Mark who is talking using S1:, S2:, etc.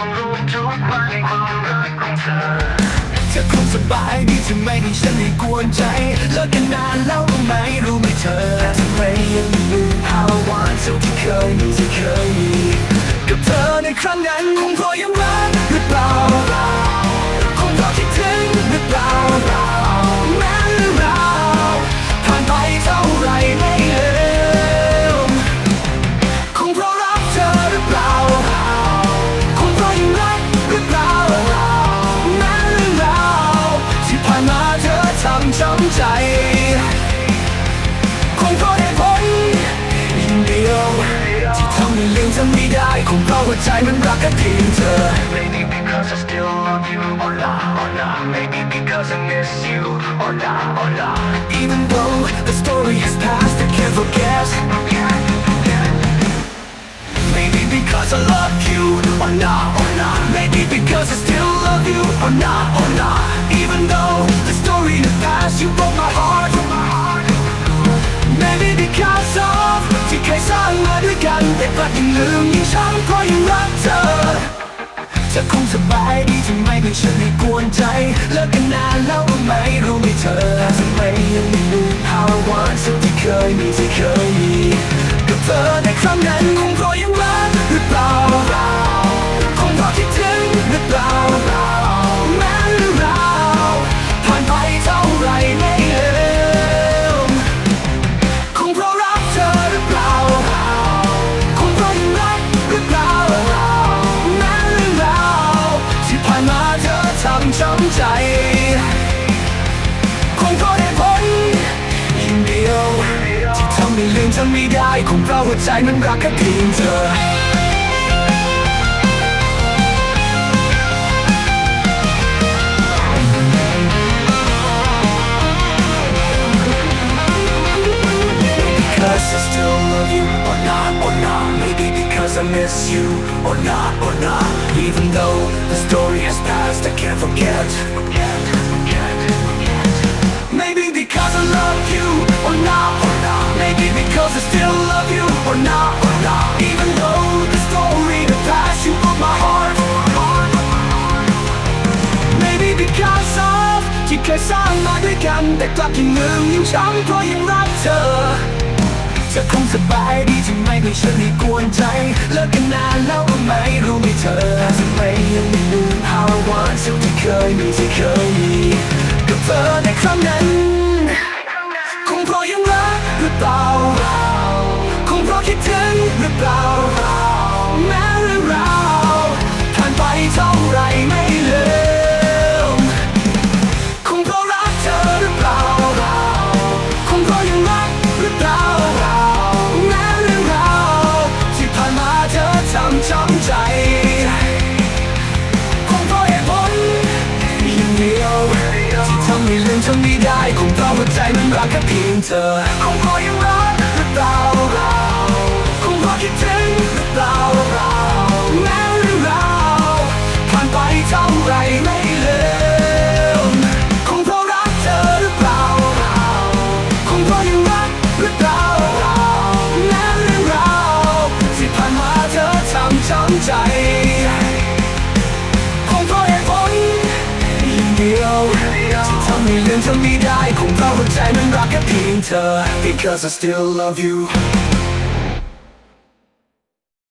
S1: ต้องรู้ทุกวันความรักของเธอ
S2: เธอคงสบายดีจะไม่ให้ฉันให้กวนใจเลิกกันนานแล้วรู้ไหมรู้ไหมเธอทำไมยังลืมภาวะหวานสุดที่เคยมีที่เคยมีกับเธอในครั้งนั้นคงเพราะยังรัก ที่ทำให้ลืมเธอไม่ได้ คงเพราะหัวใจมันรักแค่เพียงเธอ
S1: Maybe because I still love you or not, or not Maybe because I miss you or not, or not
S2: Even though the story has passed, I can't forget Maybe because I love you or not, or not Maybe because I still love you or not, or not Even กันแต่กลับยังลืมยิ่งช้ำเพราะยังรักเธอจะคงสบายดีทำไมเป็นฉันให้กวนใจเลิกกันนานแล้วรู้ไหมรู้ไหมเธอทำไมยังไม่ลืมภาวะหวานสุดที่เคยมีที่เคยมีกับเธอ หัวใจมันรักแค่เพียงเธอ Because I still love you or not, or not Maybe because I miss you or not, or not Even though the story has passed, I can't forget Forget, forget, ยสร้างมาด้วยกัน แต่กลับยังลืมยังช้ำเพราะยังรักเธอ จะคงสบายดีที่ไม่ให้ฉันให้กวนใจ เลิกกันนานแล้วก็ไหมรู้ไหมเธอทำไมยังไม่ลืมภาวะหวานสุดที่เคยมีที่เคยมี ห้ลืมเธอไม่ได้คงเพราะหัวใจมันรักแค่เพียงเธอ คงเพราะยังรักหรือเปล่าคงเพราะคิดถึงหรือเปล่าแม้เรื่องราวผ่านไปเท่าไรไม่ลืมคงเพราะรักเธอหรือเปล่าคงเพราะยังรักหรือเปล่าแม้เรื่องราวที่ผ่านมาเธอทำช้ำใจ ทำให้ลืมเธอไม่ได้ คงเพราะหัวใจมันรักแค่เพียงเธอ Because I still love you